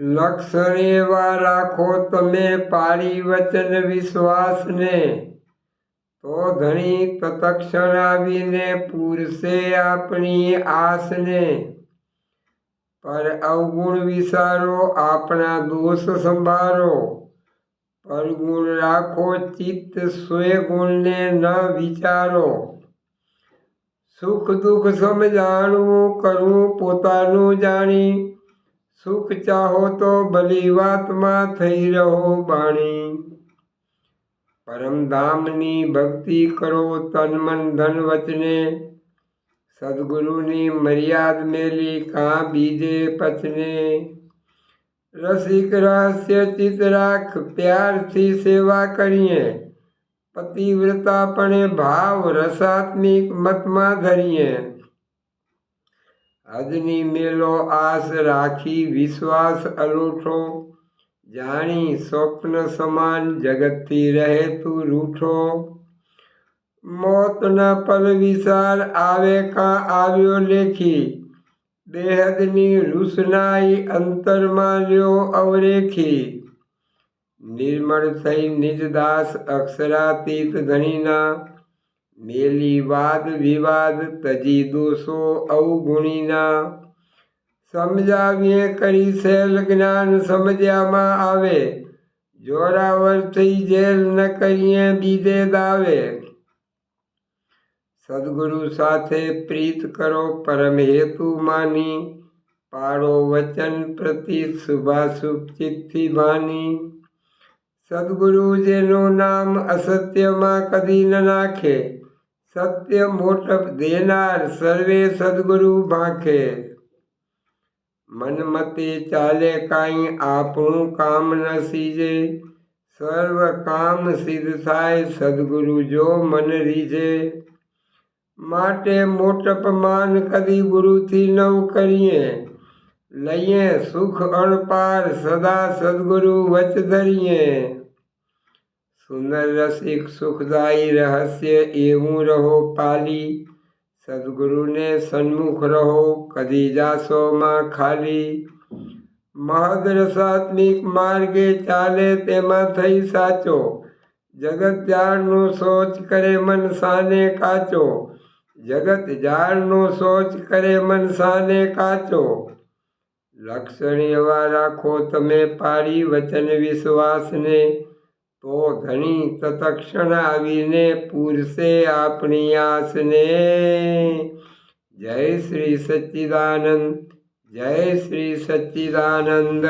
લક્ષણ એવા રાખો તમે પારી વચન વિશ્વાસને. તો ધણી તત્ક્ષણ આવીને પૂરશે આપણી આસને પર અવગુણ વિચારો આપણા દોષ સંભાળો પરગુણ રાખો, ચિત્ત ગુણને ન વિચારો. સુખ દુઃખ સમજાણવું, કરવું પોતાનું જાણી. સુખ ચાહો તો ભલી વાતમાં થઈ રહો બાણી. પરમધામની ભક્તિ કરો તન મન ધન વચને. સદગુરુની મર્યાદ મેલી કાં બીજે પચને. રસિક રહસ્ય ચિત રાખ, પ્યારથી સેવા કરીએ. પતિવ્રતાપણે ભાવ રસાત્મિક મતમાં ધરીએ. હદની મેલો આસ રાખી વિશ્વાસ અલૂઠો, જાણી સ્વપ્ન સમાન જગતથી રહે તું રૂઠો. મોતના પલ વિચાર આવે કા આવ્યો લેખી, દેહદની રૂસનાઈ અંતરમાં લ્યો અવરેખી. નિર્મળ થઈ નિજદાસ અક્ષરાતીત ધણીના મેલી વાદ વિવાદ તજી દોષો અવગુણીના સમજાવીએ કરી શેલ જ્ઞાન સમજ્યામાં આવે. જોરાવર થઈ જેલ ન કરીએ બીજે દાવે. સદગુરુ સાથે પ્રીત કરો પરમ હેતુ માની. પાડો વચન પ્રતિ શુભાશુભ માની. સદગુરુ જેનું નામ અસત્યમાં કદી ન નાખે. સત્ય મોટપ દેનાર સર્વે સદગુરુ ભાંખે. મનમતે ચાલે કાંઈ આપણું કામ ન સીજે, સર્વ કામ સિદ્ધ થાય સદગુરુ જો મન રીજે. માટે મોટપ માન કદી ગુરુથી નવ કરીએ, લઈએ સુખ અણપાર સદા સદગુરુ વચ ધરીએ. સુંદર રસિક સુખદાયી રહસ્ય એવું રહો પાલી સદગુરુને સન્મુખ રહો કદી જાસોમાં ખાલી મહદ રસાત્મિક માર્ગે ચાલે તેમાં થઈ સાચો જગત જાળનો સોચ કરે મન સાને કાચો જગત જાળનો સોચ કરે મન સાને કાચો લક્ષણ એવા રાખો તમે પાડી વચન વિશ્વાસને તો ધણી તત્ક્ષણ આવીને પૂરશે આપણી આસને જય શ્રી સચ્ચિદાનંદ જય શ્રી સચ્ચિદાનંદ.